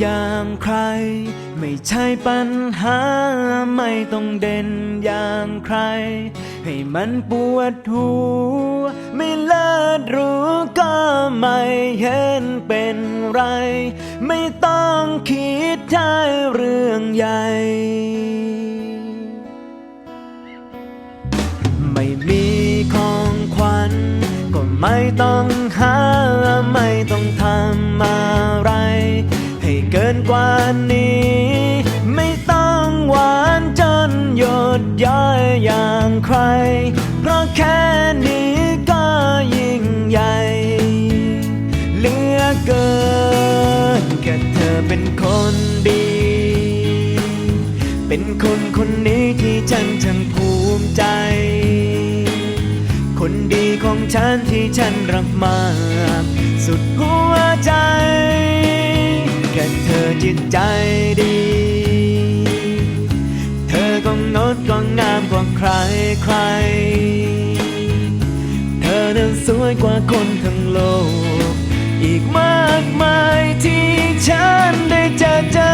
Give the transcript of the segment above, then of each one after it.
อย่างใคร ไม่ใช่ปัญหาไม่ต้องเด่นอย่างใคร ให้มันปวดหัวไม่เลิศรู้ก็ไม่เห็นเป็นไร ไม่ต้องคิดใช่เรื่องใหญ่ไม่มีของขวัญก็ไม่ต้องหาไม่ต้องทำอะไรให้เกว่านี้ ไม่ต้องหวานจนหยดย้อยอย่างใคร เพราะแค่นี้ก็ยิ่งใหญ่เหลือเกินแค่เธอเป็นคนดี เป็นคนคนนี้ที่ฉันช่างภูมิใจ คนดีของฉันที่ฉันรักมาก สุดหัว จิตใจดี เธอก็งดก็งามกว่าใครใคร เธอนั้นสวยกว่าคนทั้งโลก อีกมากมายที่ฉันได้เจอเจอ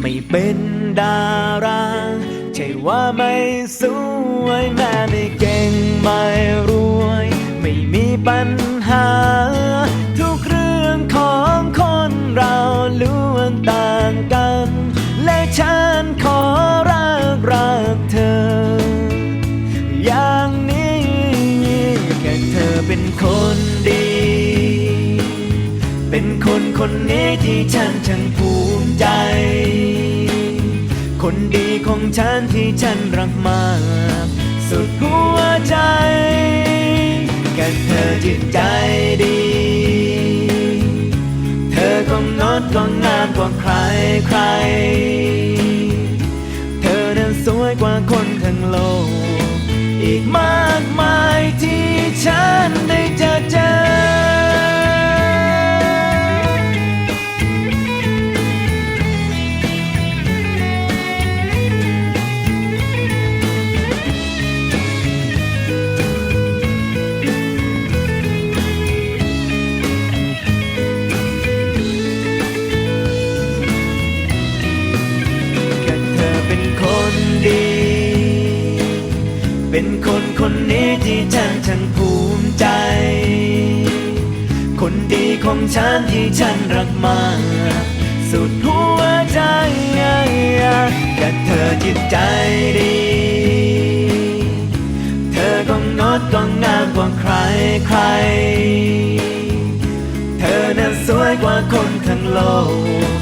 ไม่เป็นดารา ใช่ว่าไม่สวยแม่ไม่เก่งไม่รวย ไม่มีปัญหา ทุกเรื่องของคนเราล้วนต่างกัน และฉันขอรักรักเธอ อย่างนี้แค่เธอเป็นคนดี เป็นคนคนนี้ที่ฉันช่างภูมิใจ คนดีของฉันที่ฉันรักมาก สุดหัวใจแค่เธอจิตใจดี เธอก็งดก็งามกว่าใครใคร เธอนั้นสวยกว่าคนทั้งโลก อีกมากมาย เป็นคนคนนี้ที่ฉันช่างภูมิใจ คนดีของฉันที่ฉันรักมาก สุดหัวใจแค่เธอจิตใจดี เธอก็งดก็งามกว่าใครใคร เธอนั้นสวยกว่าคนทั้งโลก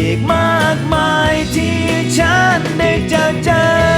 อีกมากมายที่ฉันได้เจอเจอ